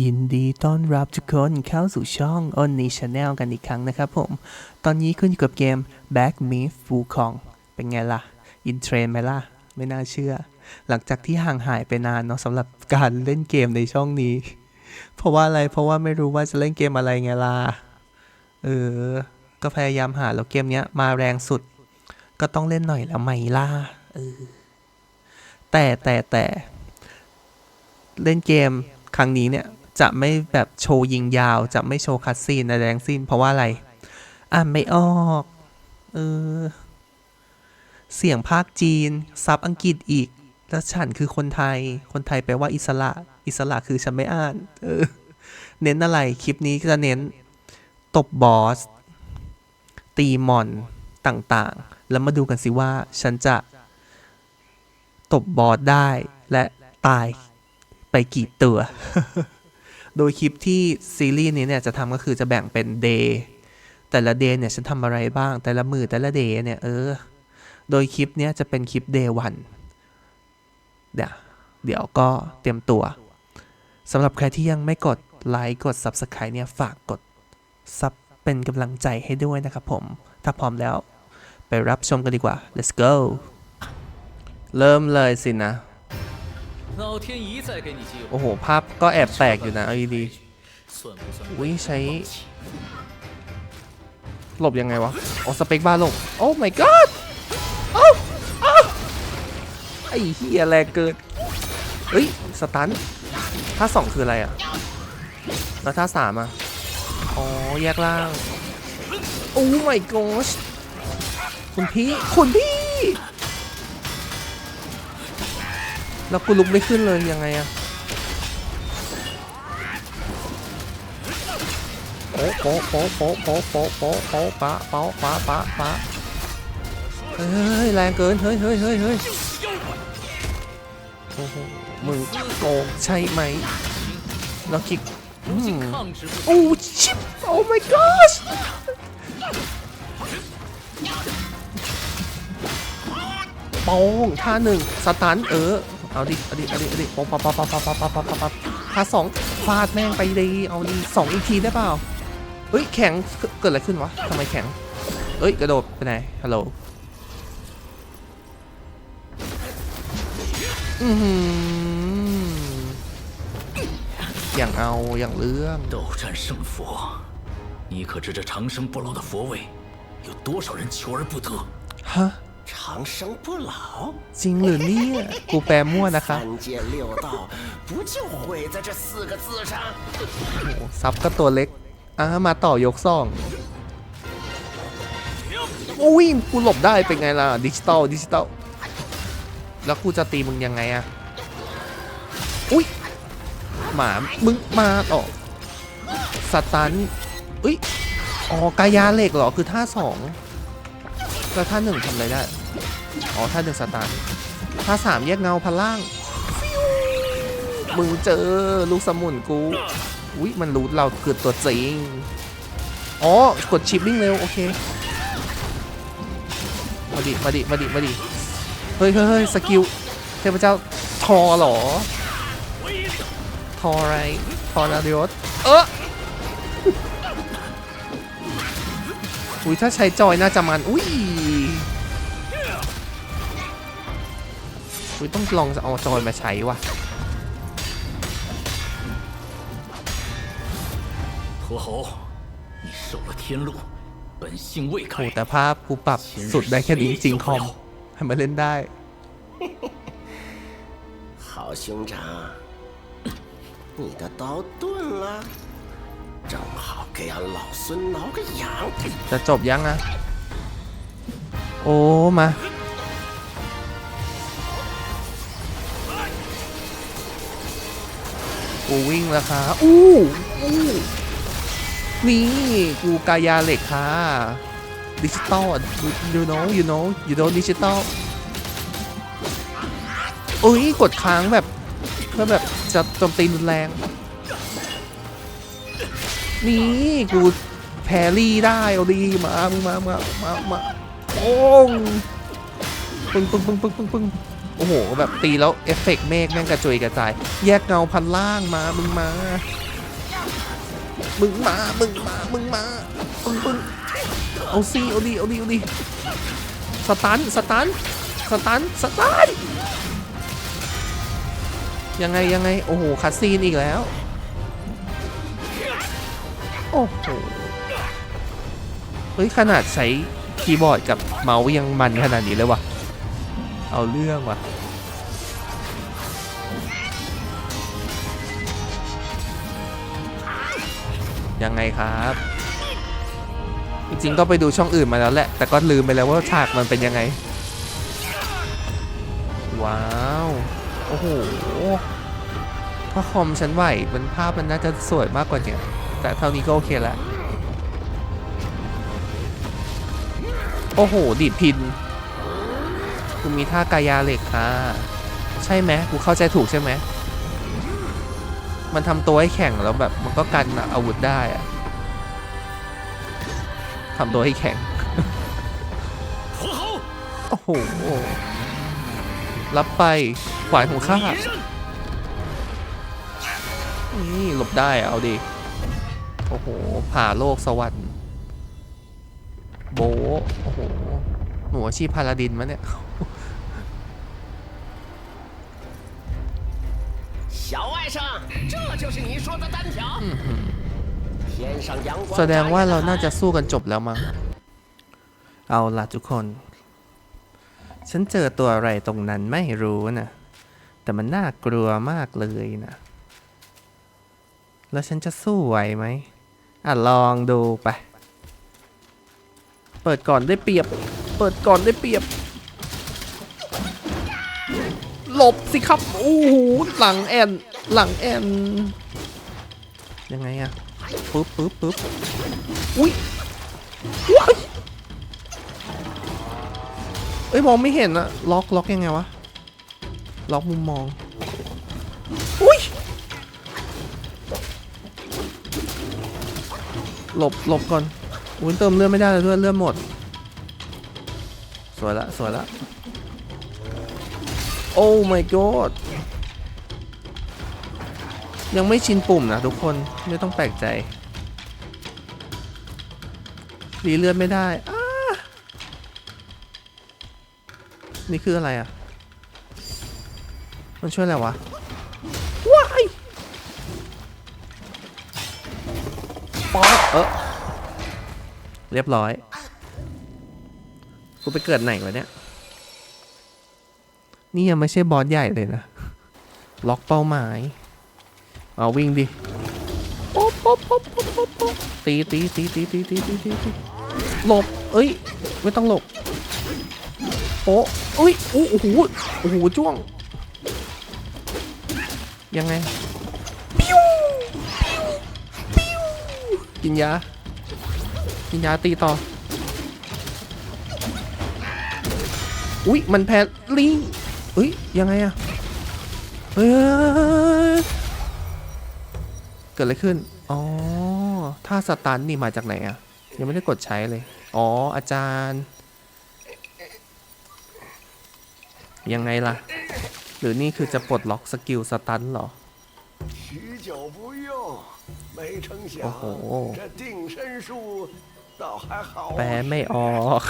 ยินดีต้อนรับทุกคนเข้าสู่ช่องอนนี่ชาแนลกันอีกครั้งนะครับผม ตอนนี้คุณอยู่กับเกม Back Me Full Kong เป็นไงล่ะ อินเทรนไหมล่ะ ไม่น่าเชื่อ หลังจากที่ห่างหายไปนานเนาะสำหรับการเล่นเกมในช่องนี้ เพราะว่าอะไร เพราะว่าไม่รู้ว่าจะเล่นเกมอะไรไงล่ะ เออ ก็พยายามหาแล้วเกมเนี้ยมาแรงสุด ก็ต้องเล่นหน่อยแล้วไหมล่ะ เออ แต่แต่แต่ เล่นเกมครั้งนี้เนี่ย จะไม่แบบโชว์ยิงยาว จะไม่โชว์คัดซีนอะไรทั้งสิ้น เพราะว่าอะไร อ่านไม่ออกเออเสียงภาคจีน ซับอังกฤษอีก แล้วฉันคือคนไทย คนไทยแปลว่าอิสระ อิสระคือฉันไม่อ่าน เออ เน้นอะไร คลิปนี้จะเน้น ตบบอส ตีมอน ต่างๆ แล้วมาดูกันสิว่า ฉันจะ ตบบอสได้ และตายไปกี่ตัว โดยคลิปที่ซีรีส์นี้เนี่ยจะทำก็คือจะแบ่งเป็นเดย์แต่ละเดย์เนี่ยฉันทำอะไรบ้าง แต่ละมือแต่ละเดย์เนี่ยเออ โดยคลิปเนี้ยจะเป็นคลิปเดย์วันเดี๋ยวเดี๋ยวก็เตรียมตัวสำหรับใครที่ยังไม่กดไลค์กด Subscribe เนี่ยฝากกดซับเป็นกำลังใจให้ด้วยนะครับผม ถ้าพร้อมแล้ว ไปรับชมกันดีกว่า let's go เริ่มเลยสินะ 老天一再给你机 โอ้ 会， โห ภาพก็แอบแตกอยู่นะเอาดี 算不算 ๆอุ้ยใช้ 放弃？ หลบยังไงวะโอ้สเปคบ้าร์ลง โอ้ my god เอ้าเอ้าไอ้เฮียแรงเกินเฮ้ย สตันท่าสองคืออะไรอ่ะ แล้วท่าสามอ่ะ อ๋อ แยกล่าง โอ้ my gosh คุณพี่ คุณพี่ แล้วกูลุกไม่ขึ้นเลยยังไงอะโป๊ะโป๊ะโป๊ะโป๊ะโป๊ะโป๊ะโป๊ะป๊ะปะโป๊ะปะปะะเฮ้ยแรงเกินเฮ้ยเฮ้ยเฮ้ยเฮ้ยมึงโกงใช่ไหมแล้วคิกโอ้ชิปโอ้ my gosh ปองท่าหนึ่งสตันเออ เอาดิ เอาดิ เอาดิ เอาดิโป๊ะปั๊บปั๊บปั๊บปั๊บปั๊บปั๊บปั๊บปั๊บปั๊บท่าสองฟาดแม่งไปดี เอาดิสองอีกทีได้เปล่า เฮ้ย แข็งเกิดเกิดอะไรขึ้นวะทำไมแข็ง เอ้ย กระโดดไปไหน ฮัลโหล อือหืออย่างเอา อย่างเรื่อง 斗战胜佛，你可知这长生不老的佛位，有多少人求而不得？ ฮะ 长生不老， จริงหรือเนี่ย กูแปลมั่วนะคะ 三界六道不就毁在这四个字上？ โอ้ซับก็ตัวเล็ก อ่ะมาต่อยกซ่องโอ้ยกูหลบได้เป็นไงล่ะ ดิจิตอลดิจิตอลแล้วกูจะตีมึงยังไงอะอุ้ย หมา มึงมาต่อสตันอุ้ย อ๋อกายาเหล็กเหรอ คือท่าสอง แล้วท่าหนึ่งทำอะไรได้ อ๋อท่าหนึ่งสตันท่าสามแยกเงาพล่าง มึงเจอลูกสมุนกู อุ้ยมันรู้เราเกิดตัวจริง อ๋อ กดชิปวิ่งเร็ว โอเค มาดิ มาดิ มาดิ มาดิ เฮ้ยเฮ้ยเฮ้ยสกิล เทพเจ้าทอหรอ ทออะไร ทอนาดิโอสเอออุ้ยถ้าใช้จอยน่าจะมัน อุ้ย อุ้ย ต้องลองเอาจอยมาใช้ว่ะ 驼猴，你受了天禄，本性未 โห 改， แต่ภาพกูปรับสุดได้แค่นี้จริงๆคอม ให้มาเล่นได้ 好兄长，你的刀钝了，正好给俺老孙挠个痒。 จะจบยังอะโอ้ มา กูวิ่งแล้วค่ะอู้อู้นี่กูกายาเหล็กค่ะดิจิตอล you know you know you know ดิจิตอลอุ้ยกดค้างแบบเพื่อแบบจะโจมตีรุนแรง นี่กูแพรี่ได้เอาดีมามามามามาโอ้งปึ้งปึ้งปึ้งปึ้งปึ้งปึ้ง อ้โอ้โหแบบตีแล้วเอฟเฟกต์เมฆแม่งกระจุยกระจาย แยกเงาพันล่างมา มึงมา มึงมา มึงมา มึงมา มึงมึงเอาซีเอาดีเอาดีเอาดีสตัน สตัน สตัน สตัน ยังไงยังไง โอ้โหคัดซีนอีกแล้ว โอ้โห เฮ้ย ขนาดใช้คีย์บอร์ดกับเมาส์ยังมันขนาดนี้เลยวะ เอาเรื่องว่ะยังไงครับ จริงๆก็ไปดูช่องอื่นมาแล้วแหละ แต่ก็ลืมไปแล้วว่าฉากมันเป็นยังไง ว้าว โอ้โหถ้าคอมฉันไหวมันภาพมันน่าจะสวยมากกว่านี้แต่เท่านี้ก็โอเคแล้ว โอ้โห ดีดพิน กูมีท่ากายาเหล็กอ่าใช่ไหมกูเข้าใจถูกใช่ไหมมันทำตัวให้แข็งแล้วแบบมันก็กันอาวุธได้อะทำตัวให้แข็ง โอ้โห รับไปขวายของข้า นี่หลบได้เอาดิ โอ้โห ผ่าโลกสวรรค์ โบ โอ้โห หนูอาชีพพาราดินมะเนี่ย 小外甥，这就是你说的单挑。天上阳光 แสดงว่าเรา 乍 น่า 一 จะ 寒 สู้กันจบแล้วมั้ง เอาล่ะทุกคน ฉันเจอตัวอะไรตรงนั้นไม่รู้นะ แต่มันน่ากลัวมากเลยนะ แล้วฉันจะสู้ไหวไหม อ่ะ ลองดูไป เปิดก่อนได้เปรียบ เปิดก่อนได้เปรียบ ลบสิครับโอ้โหหลังแอนหลังแอนยังไงอะปึ๊บปึ๊บปึ๊บอุ้ยว้ายเอ้ยมองไม่เห็นอะล็อกล็อกยังไงวะล็อกมุมมองอุ้ยหลบหลบก่อนอุ้ยเติมเลือดไม่ได้เลยด้วยเลือดหมด สวยละสวยละ โอ้ my god ยังไม่ชินปุ่มนะทุกคนไม่ต้องแปลกใจรีเลือดไม่ได้นี่คืออะไรอะ มันช่วยอะไรวะว้ายป๊อกเออเรียบร้อย กูไปเกิดไหนวะเนี่ย นี่ยังไม่ใช่บอสใหญ่เลยนะ ล็อกเป้าหมาย เอาวิ่งดิตีตีตีตีตีตีตีตีหลบ เอ้ย ไม่ต้องหลบโป๊ะเอ้ยโอ้โอ้โหโอ้โหจ้วง ยังไงปิ้วปิ้วปิ้วกินยา กินยาตีต่อ อุ้ยมันแพ้ลิง เอ้ยยังไงอะเกิดอะไรขึ้น อ๋อ ถ้าสตันนี่มาจากไหนอะยังไม่ได้กดใช้เลย อ๋อ อาจารย์ ยังไงล่ะ หรือนี่คือจะปลดล็อกสกิลสตันหรอโอ้โหแปลไม่ออก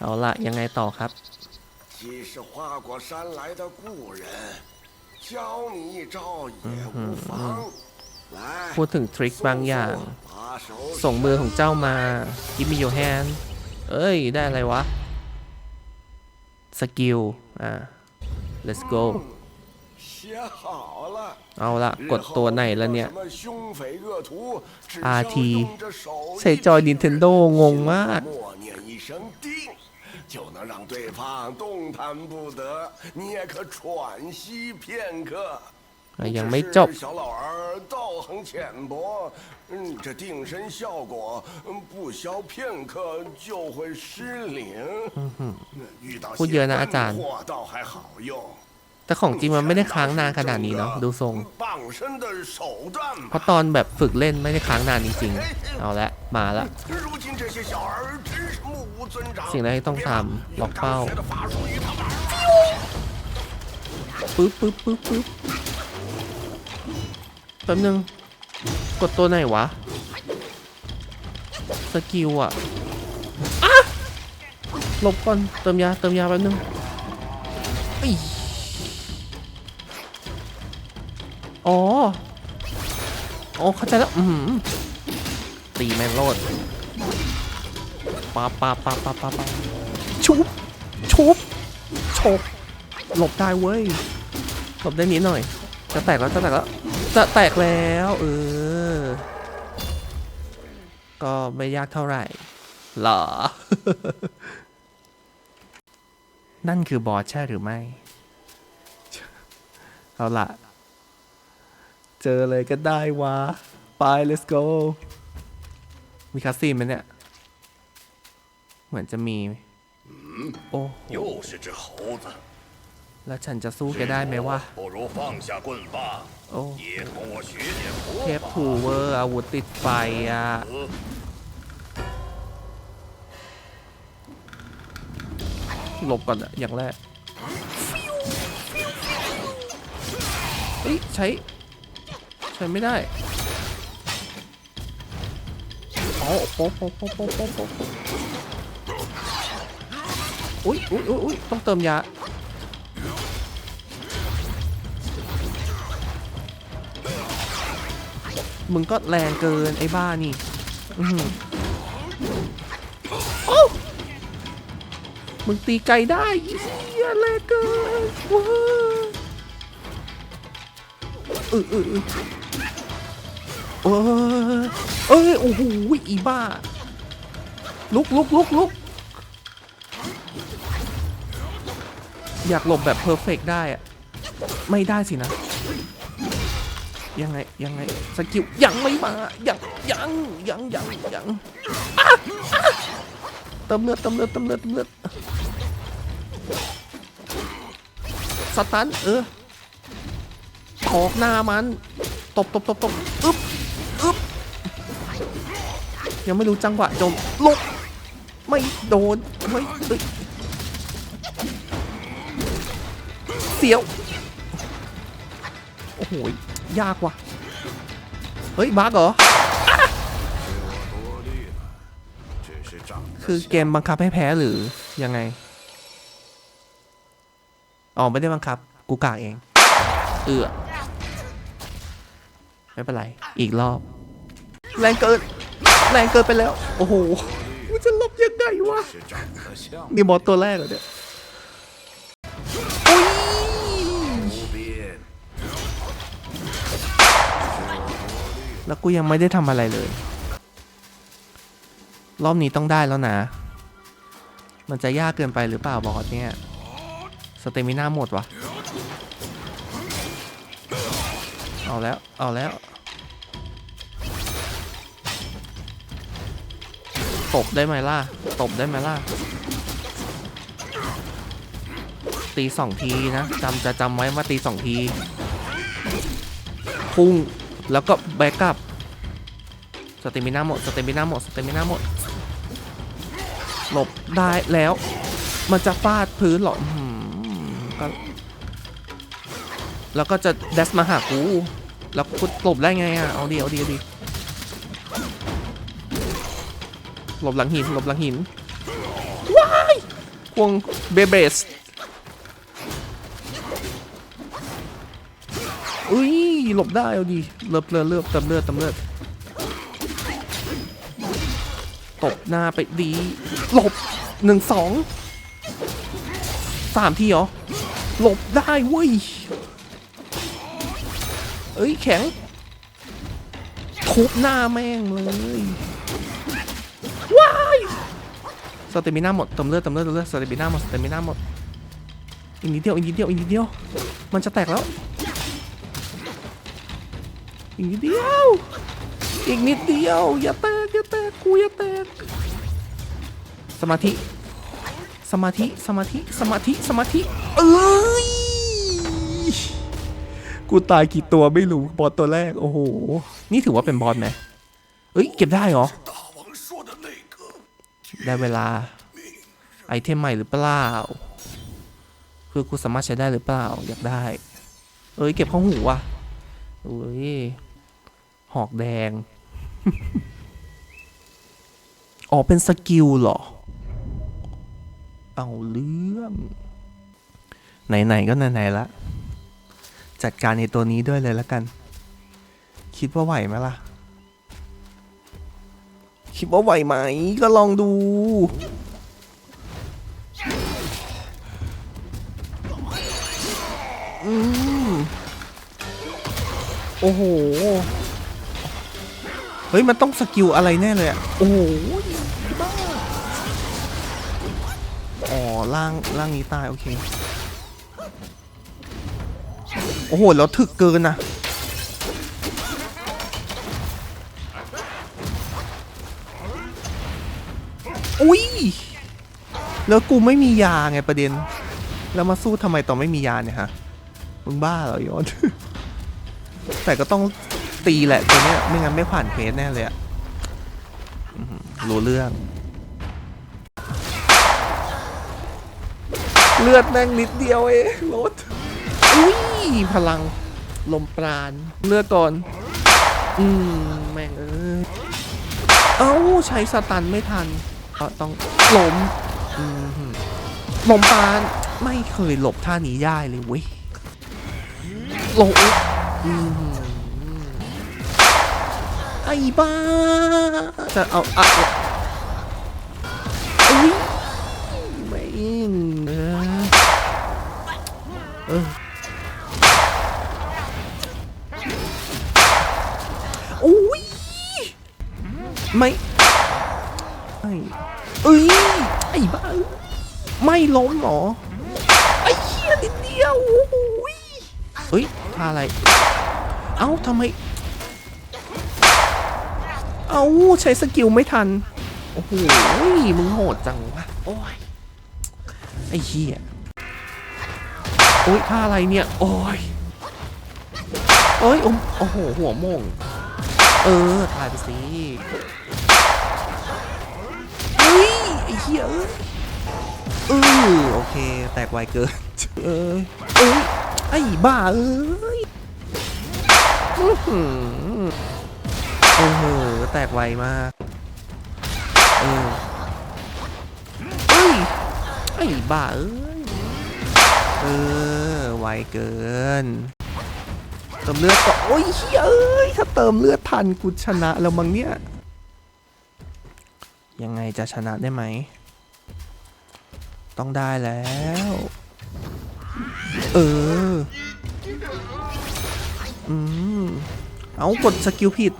เอาละยังไงต่อครับ 既是花果山来的故人，教你一招也无妨。来， พูดถึงทริคบางอย่าง 把手 ส่งมือของเจ้ามา Give me your hand เอ้ย ได้อะไรวะ สกิล อ่า let's go 写好了。 เอาละกดตัวไหนแล้วเนี่ย 日后遇到什么凶匪恶徒，只 RT 需要用着手 ใช้จอย Nintendo งงมาก 默念一声“定”， 就能让对方动弹不得，你也可喘息片刻。 อ่ะยังไม่ 只是 จบ 小老儿道行浅薄，嗯，这定身效果，嗯，不消片刻就会失灵。嗯哼，遇到 พูดเยอะนะ 些 อาจารย์ 笨货倒还好用。 แต่ของจริงมันไม่ได้ค้างนานขนาดนี้เนาะดูทรง 傍身的手段 เพ 吧 ราะ。ตอนแบบฝึกเล่นไม่ได้ค้างนานจริงๆ เอาละมาละ สิ่งแรกที่ต้องทำล็อกเป้าปึ๊บปึ๊บปึ๊บปึ๊บแป๊บนึง กดตัวไหนวะ สกิลอะอะหลบก่อน เติมยา เติมยาแป๊บนึงอ๋อ อ๋อ เข้าใจแล้ว อืมตีแมนโลด ปาปาปาปาปาปาชุบชุบฉกหลบได้เว้ยหลบได้นิดหน่อย จะแตกแล้วจะแตกแล้วจะแตกแล้วเออ ก็ไม่ยากเท่าไหร่หรอ นั่นคือบอสใช่หรือไม่ เอาล่ะเจอเลยก็ได้วะ ไป let's go มีคาสซีนไหมเนี่ย เหมือนจะมีโอ้โหแล้วฉันจะสู้แกได้ไหมวะโอ้เทปทูเวอร์อาวุธติดไฟอะหลบก่อนอะอย่างแรกเฮ้ยใช้ ใช้ไม่ได้โอ้โป๊ะโป๊ะโป๊ะโป๊ะโป๊ะ อุ้ยอุ้ยอุ้ยต้องเติมยามึงก็แรงเกินไอ้บ้านี่อือหือโอ้มึงตีไกลได้เฮียแรงเกินว้าเออเออเออเออเอ้ยโอ้โหอีบ้า ลุกลุกลุกลุก อยากหลบแบบเพอร์เฟกได้อะไม่ได้สินะ ยังไงยังไงสกิลยังไม่มา ยังยังยังยังยังเติมเลือดเติมเลือดเติมเลือดเติมเลือดสตันเออถอกหน้ามัน ตบตบตบตบอึ๊บอึ๊บยังไม่รู้จังหวะจมลุกไม่โดนไม่ เสียว โอ้โห ยากว่ะ เฮ้ยบักเหรอ คือเกมบังคับให้แพ้หรือ ยังไง อ๋อ ไม่ได้บังคับ กูกากเอง เอือไม่เป็นไร อีกรอบ แรงเกิน แรงเกินไปแล้ว โอ้โหจะลบยังไงวะ นี่มอสตัวแรกเหรอเนี่ย แล้วกูยังไม่ได้ทำอะไรเลย รอบนี้ต้องได้แล้วนะ มันจะยากเกินไปหรือเปล่าบอสเนี่ยสเตมิน่าหมดวะเอาแล้ว เอาแล้ว ตบได้ไหมล่ะ ตบได้ไหมล่ะ ตีสองทีนะจำจะจำไว้ว่าตีสองที พุ่ง แล้วก็แบกกลับสเตมิน่าหมดสเตมิน่าหมดสเตมิน่าหมดหลบได้แล้ว มันจะฟาดพื้นเหรออื้อหือก็แล้วก็จะเดสมาหากู แล้วกูหลบได้ไงอะ เอาดีเอาดีเอาดีหลบหลังหินหลบหลังหิน ว้ายควงเบเบสอุ้ย หลบได้เอาดีเลือบเลือดเลือบเติมเลือดเติมเลือดตบหน้าไปดี หลบหนึ่งสองสามทีเหรอ หลบได้เว้ย เอ้ยแข็ง ทุบหน้าแม่งเลย ว้ายสเตมิน่าหมดเติมเลือดเติมเลือดเติมเลือดสเตมิน่าหมดสเตมิน่าหมดอีกนิดเดียวอีกนิดเดียวอีกนิดเดียว มันจะแตกแล้ว อีกนิดเดียว อีกนิดเดียว อย่าแตกอย่าแตกกูอย่าแตกสมาธิ สมาธิ สมาธิ สมาธิ สมาธิ เอ้ย กูตายกี่ตัวไม่รู้ บอสตัวแรก โอ้โห นี่ถือว่าเป็นบอสไหมเอ้ย เก็บได้เหรอ ได้เวลา ไอเทมใหม่หรือเปล่า คือกูสามารถใช้ได้หรือเปล่า อยากได้ เอ้ย เก็บข้องหูว่ะ อุ้ย หอกแดง อ๋อ เป็นสกิลเหรอ เอาเรื่อง ไหน ๆ ก็ไหน ๆ ละ จัดการในตัวนี้ด้วยเลยแล้วกัน คิดว่าไหวไหมล่ะ คิดว่าไหวไหม ก็ลองดู อ้โห เฮ้ย มันต้องสกิลอะไรแน่เลยอะโอ้โหบ้าอ๋อล่างล่างนี้ตาย โอเค โอ้โห แล้วถึกเกินนะอุ้ย แล้วกูไม่มียาไงประเด็น แล้วมาสู้ทำไมตอนไม่มียาเนี่ยฮะ มึงบ้าเหรอยอน แต่ก็ต้องตีแหละตัวเนี้ยไม่งั้นไม่ผ่านเควสแน่เลยอะรู้เรื่อง เลือดแม่งนิดเดียวเองรถอุ้ยพลังลมปราณเลือดก่อน อืมแม่งเอ้ยเอ้าใช้สตันไม่ทันก็ต้องล้มอืมหือลมปราณไม่เคยหลบท่านี้ได้เลยเว้ยหลบอืม ไอ้บ้า จะเอาอะอุ้ยไม่งเออเอออุ้ยไม่ไม่เอ้ยไอ้บ้า ไม่ล้มเหรอ ไอ้เหี้ยนิดเดียวโอ้ยเฮ้ยท่าอะไร เอ้าทำไม เอ้าใช้สกิลไม่ทัน โอ้โหมึงโหดจังวะ โอ้ย ไอ้เหี้ยโอ้ยท่าอะไรเนี่ย โอ้ยเอ้ยโอ้โห หัวมง เออถ่ายไปสิเฮ้ยไอ้เหี้ยเออโอเค แตกไวเกิน เออเอ้ย ไอ้บ้าเอ้ยอื้อหือ โอ้โห แตกไวมากเออเอ้ยไอ้บ้าเอ้ย เออ ไวเกิน เติมเลือดก่อโอ้ยเฮ้ยเอ้ย ถ้าเติมเลือดทันกูชนะแล้วมั้งเนี่ย ยังไงจะชนะได้ไหม ต้องได้แล้ว เออ อืม เอากดสกิลผิด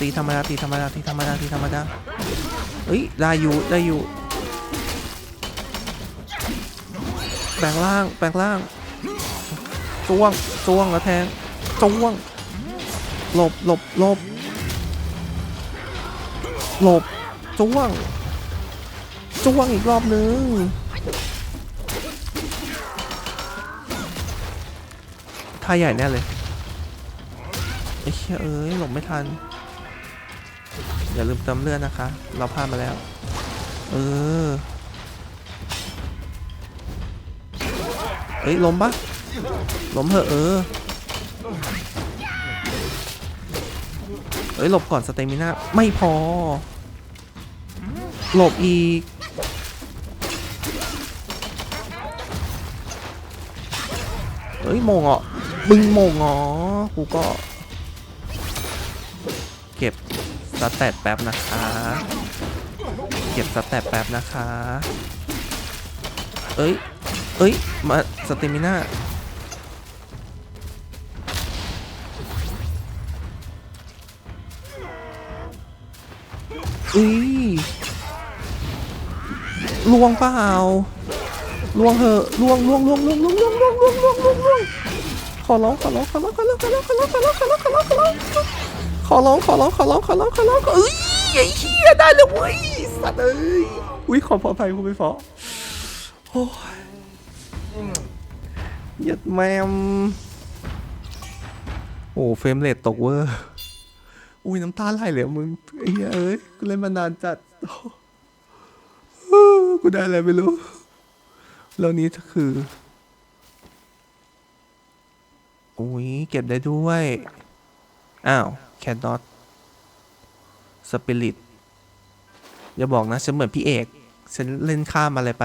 ตีธรรมดาตีธรรมดาตีธรรมดาตีธรรมดาเฮ้ยได้อยู่ได้อยู่แปลงร่างแปลงร่างจ้วงจ้วงแล้วแทงจ้วงหลบหลบหลบหลบจ้วงจ้วงอีกรอบนึงท่าใหญ่แน่เลยไอ้เชี่ยเอ้ยหลบไม่ทัน อย่าลืมเติมเลือดนะคะ เราพลาดมาแล้ว เออเอ้ยล้มปะล้มเถอะเออเอ้ยหลบก่อนสเตมิน่าไม่พอ หลบอีกเฮ้ยโมงอะบึงโมงอ๋อกูก็ สแตตแป๊บนะคะ เก็บสแตตแป๊บนะคะ เอ้ย เอ้ย มาสเตมิน่าอุ้ยลวงเปล่าลวงเหอะลวงลวงลวงลวงลวงลวงลวงลวงลวงลวงลวงขอร้องขอร้องขอร้องขอร้องขอร้องขอร้องขอร้องขอร้องขอร้องขอร้อง ขอร้องขอร้องขอร้องขอร้องขอร้องเอ้ยไอ้เหี้ยได้แล้วเว้ยสัตว์เอ้ยอุ้ยขอพอภัยคุณไปฟอโอ้ยเยัดแมมโอ้เฟรมเรทตกเวอร์อุ้ยน้ำตาไหลเลยมึงไอ้เหี้ยเอ้ยกูเล่นมานานจัดกูได้อะไรไม่รู้แล้วนี้คืออุ้ยเก็บได้ด้วย อ้าว แค n น o อ t สปิริตอย่าบอกนะฉันเหมือนพี่เอก ฉันเล่นข้ามอะไรไป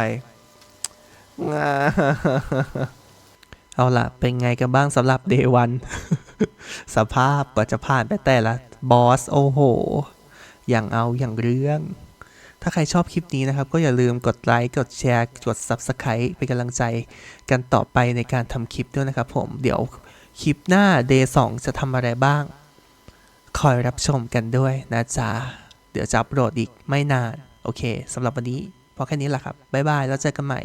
เอาล่ะ เป็นไงกันบ้างสำหรับเดวัน สภาพกว่าจะผ่านไปแต่ละบอส โอ้โห อย่างเอาอย่างเรื่อง ถ้าใครชอบคลิปนี้นะครับ ก็อย่าลืมกดไลค์ กดแชร์ กด Subscribe เป็นกำลังใจกันต่อไปในการทำคลิปด้วยนะครับผม เดี๋ยวคลิปหน้า Day 2 จะทำอะไรบ้าง คอยรับชมกันด้วยนะจ๊ะ เดี๋ยวจะอัปโหลดอีกไม่นาน โอเคสำหรับวันนี้พอแค่นี้แหละครับ บ๊ายบาย แล้วเจอกันใหม่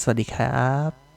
สวัสดีครับ